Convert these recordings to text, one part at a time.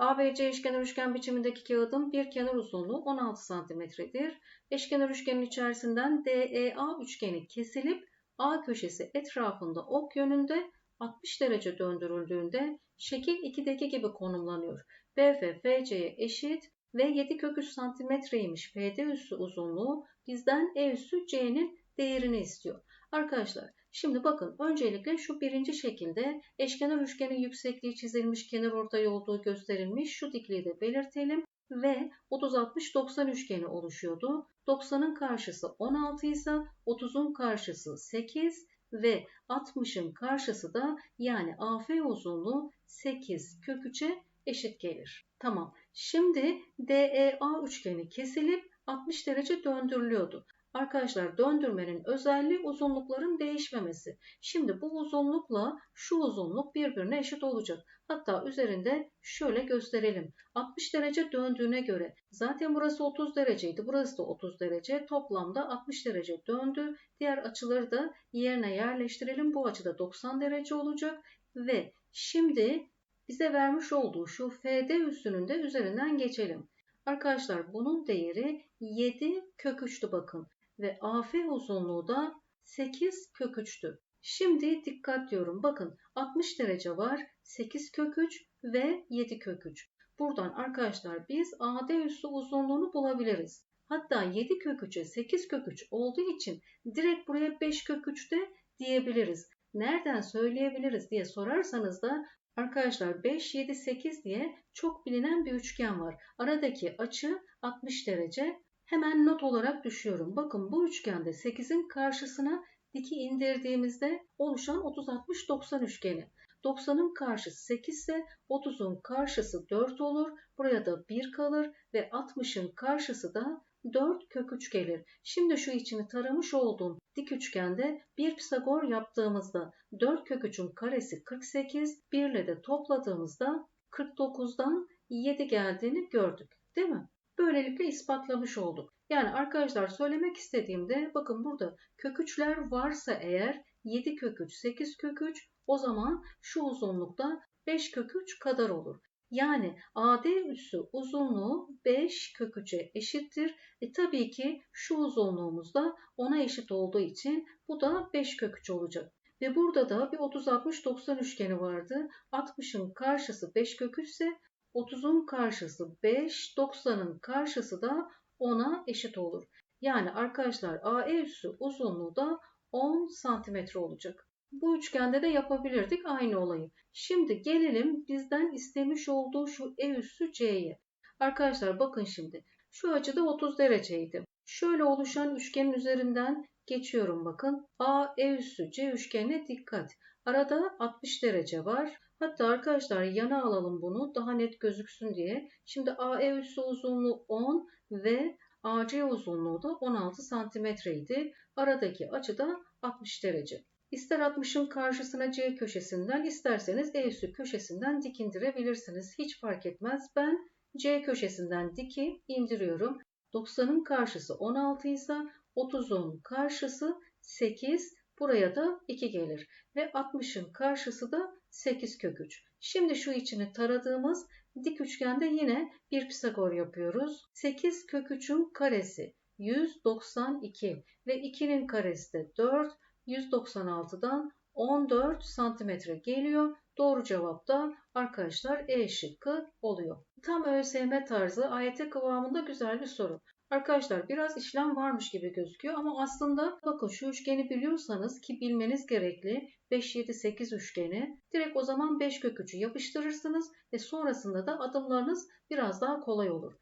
ABC eşkenar üçgen biçimindeki kağıdın bir kenar uzunluğu 16 santimetredir. Eşkenar üçgenin içerisinden DEA üçgeni kesilip A köşesi etrafında ok yönünde 60 derece döndürüldüğünde şekil 2'deki gibi konumlanıyor. BF FC'ye eşit ve 7 kök 3 santimetreymiş PD üssü uzunluğu bizden E üssü C'nin değerini istiyor. Arkadaşlar şimdi bakın öncelikle şu birinci şekilde eşkenar üçgenin yüksekliği çizilmiş kenar ortay olduğu gösterilmiş şu dikliği de belirtelim ve 30-60-90 üçgeni oluşuyordu. 90'ın karşısı 16 ise 30'un karşısı 8 ve 60'ın karşısı da yani AF uzunluğu 8 kök 3'e eşit gelir. Tamam. Şimdi DEA üçgeni kesilip 60 derece döndürülüyordu. Arkadaşlar döndürmenin özelliği uzunlukların değişmemesi. Şimdi bu uzunlukla şu uzunluk birbirine eşit olacak. Hatta üzerinde şöyle gösterelim. 60 derece döndüğüne göre zaten burası 30 dereceydi. Burası da 30 derece. Toplamda 60 derece döndü. Diğer açıları da yerine yerleştirelim. Bu açıda 90 derece olacak. Ve şimdi bize vermiş olduğu şu FD üssünün de üzerinden geçelim. Arkadaşlar bunun değeri 7 kök 3'tü bakın ve AF uzunluğu da 8 kök 3'tü. Şimdi dikkat diyorum. Bakın 60 derece var. 8 kök 3 ve 7 kök 3. Buradan arkadaşlar biz AD üssü uzunluğunu bulabiliriz. Hatta 7 kök 3'e 8 kök 3 olduğu için direkt buraya 5 kök 3 de diyebiliriz. Nereden söyleyebiliriz diye sorarsanız da Arkadaşlar 5, 7, 8 diye çok bilinen bir üçgen var. Aradaki açı 60 derece. Hemen not olarak düşüyorum. Bakın bu üçgende 8'in karşısına diki indirdiğimizde oluşan 30-60-90 üçgeni. 90'ın karşısı 8 ise 30'un karşısı 4 olur. Buraya da 1 kalır ve 60'ın karşısı da 4 kök 3 gelir. Şimdi şu içini taramış olduğum dik üçgende bir Pisagor yaptığımızda 4 kök 3'ün karesi 48, 1 ile de topladığımızda 49'dan 7 geldiğini gördük. Değil mi? Böylelikle ispatlamış olduk. Yani arkadaşlar söylemek istediğimde bakın burada kök 3'ler varsa eğer 7 kök 3, 8 kök 3 o zaman şu uzunlukta 5 kök 3 kadar olur. Yani AD üssü uzunluğu 5 kök 3'e eşittir. E tabii ki şu uzunluğumuz da ona eşit olduğu için bu da 5 kök 3 olacak. Ve burada da bir 30-60-90 üçgeni vardı. 60'ın karşısı 5 kök 3 ise 30'un karşısı 5, 90'ın karşısı da 10'a eşit olur. Yani arkadaşlar AE üssü uzunluğu da 10 santimetre olacak. Bu üçgende de yapabilirdik aynı olayı. Şimdi gelelim bizden istemiş olduğu şu E üssü C'ye. Arkadaşlar bakın şimdi. Şu açıda 30 dereceydi. Şöyle oluşan üçgenin üzerinden geçiyorum bakın. A, E üssü C üçgenine dikkat. Arada 60 derece var. Hatta arkadaşlar yana alalım bunu daha net gözüksün diye. Şimdi AE üssü uzunluğu 10 ve AC uzunluğu da 16 santimetreydi. Aradaki açı da 60 derece. İster 60'ın karşısına C köşesinden isterseniz E üssü köşesinden dik indirebilirsiniz. Hiç fark etmez. Ben C köşesinden diki indiriyorum. 90'ın karşısı 16 ise 30'un karşısı 8. Buraya da 2 gelir. Ve 60'ın karşısı da 8 kök 3. Şimdi şu içini taradığımız dik üçgende yine bir Pisagor yapıyoruz. 8 kök 3'ün karesi 192 ve 2'nin karesi de 4. 196'dan 14 santimetre geliyor. Doğru cevap da arkadaşlar E şıkkı oluyor. Tam ÖSYM tarzı AYT kıvamında güzel bir soru. Arkadaşlar biraz işlem varmış gibi gözüküyor ama aslında bakın şu üçgeni biliyorsanız ki bilmeniz gerekli 5, 7, 8 üçgeni direkt o zaman 5 kök 3'ü yapıştırırsınız ve sonrasında da adımlarınız biraz daha kolay olur.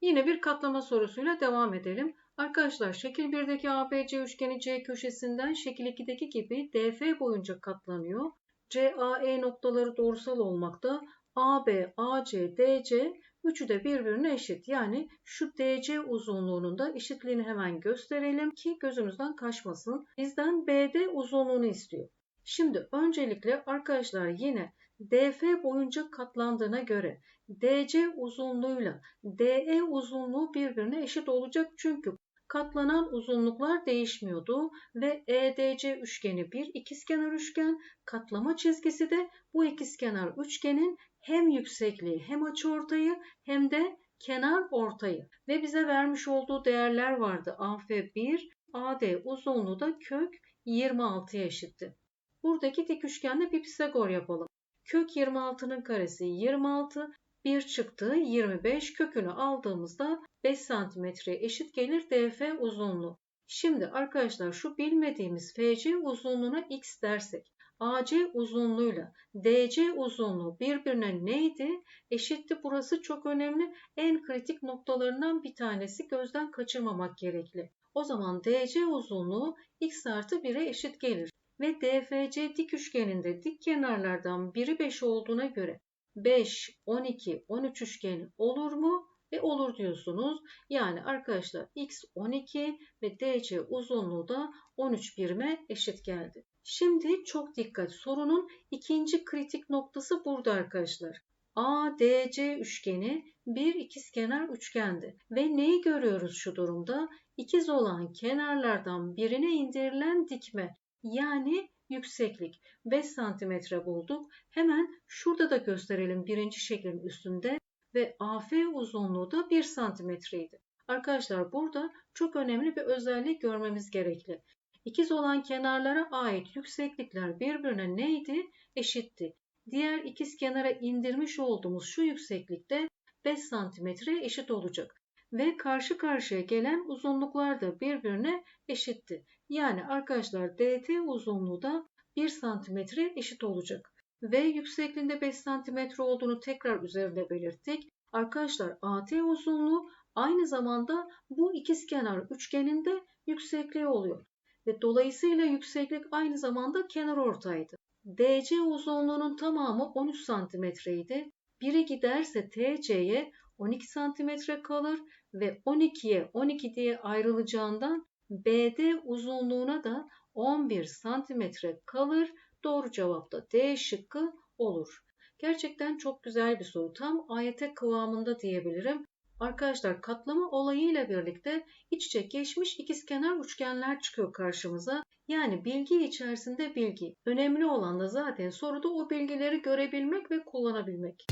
Yine bir katlama sorusuyla devam edelim. Arkadaşlar şekil 1'deki ABC üçgeni C köşesinden şekil 2'deki gibi DF boyunca katlanıyor. CAE noktaları doğrusal olmakta. AB, AC, DC üçü de birbirine eşit. Yani şu DC uzunluğunun da eşitliğini hemen gösterelim ki gözümüzden kaçmasın. Bizden BD uzunluğunu istiyor. Şimdi öncelikle arkadaşlar yine DF boyunca katlandığına göre DC uzunluğuyla DE uzunluğu birbirine eşit olacak. Çünkü katlanan uzunluklar değişmiyordu ve EDC üçgeni bir ikizkenar üçgen, katlama çizgisi de bu ikizkenar üçgenin hem yüksekliği hem açıortayı hem de kenar ortayı ve bize vermiş olduğu değerler vardı. AF1, AD uzunluğu da kök 26'ya eşitti. Buradaki dik üçgende bir Pisagor yapalım. Kök 26'nın karesi 26, 1 çıktı 25 kökünü aldığımızda 5 santimetreye eşit gelir DF uzunluğu. Şimdi arkadaşlar şu bilmediğimiz FC uzunluğuna x dersek AC uzunluğuyla DC uzunluğu birbirine neydi? Eşitti burası çok önemli. En kritik noktalarından bir tanesi gözden kaçırmamak gerekli. O zaman DC uzunluğu x artı 1'e eşit gelir. Ve DFC dik üçgeninde dik kenarlardan biri 5 olduğuna göre 5, 12, 13 üçgeni olur mu? Ve olur diyorsunuz. Yani arkadaşlar x 12 ve DC uzunluğu da 13 birime eşit geldi. Şimdi çok dikkat. Sorunun ikinci kritik noktası burada arkadaşlar. ADC üçgeni bir ikizkenar üçgendi. Ve neyi görüyoruz şu durumda? İkiz olan kenarlardan birine indirilen dikme yani yükseklik 5 santimetre bulduk. Hemen şurada da gösterelim birinci şeklin üstünde ve AF uzunluğu da 1 santimetreydi. Arkadaşlar burada çok önemli bir özellik görmemiz gerekli. İkiz olan kenarlara ait yükseklikler birbirine neydi? Eşitti. Diğer ikiz kenara indirmiş olduğumuz şu yükseklikte 5 santimetre eşit olacak. Ve karşı karşıya gelen uzunluklar da birbirine eşitti. Yani arkadaşlar DT uzunluğu da 1 santimetre eşit olacak. Ve yüksekliğinde 5 santimetre olduğunu tekrar üzerinde belirttik. Arkadaşlar AT uzunluğu aynı zamanda bu ikizkenar üçgeninde yüksekliği oluyor. Ve dolayısıyla yükseklik aynı zamanda kenar ortaydı. DC uzunluğunun tamamı 13 santimetreydi. Biri giderse TC'ye 12 santimetre kalır ve 12'ye 12 diye ayrılacağından BD uzunluğuna da 11 santimetre kalır. Doğru cevap da D şıkkı olur. Gerçekten çok güzel bir soru. Tam AYT kıvamında diyebilirim. Arkadaşlar katlama olayıyla birlikte iç içe geçmiş ikizkenar üçgenler çıkıyor karşımıza. Yani bilgi içerisinde bilgi. Önemli olan da zaten soruda o bilgileri görebilmek ve kullanabilmek.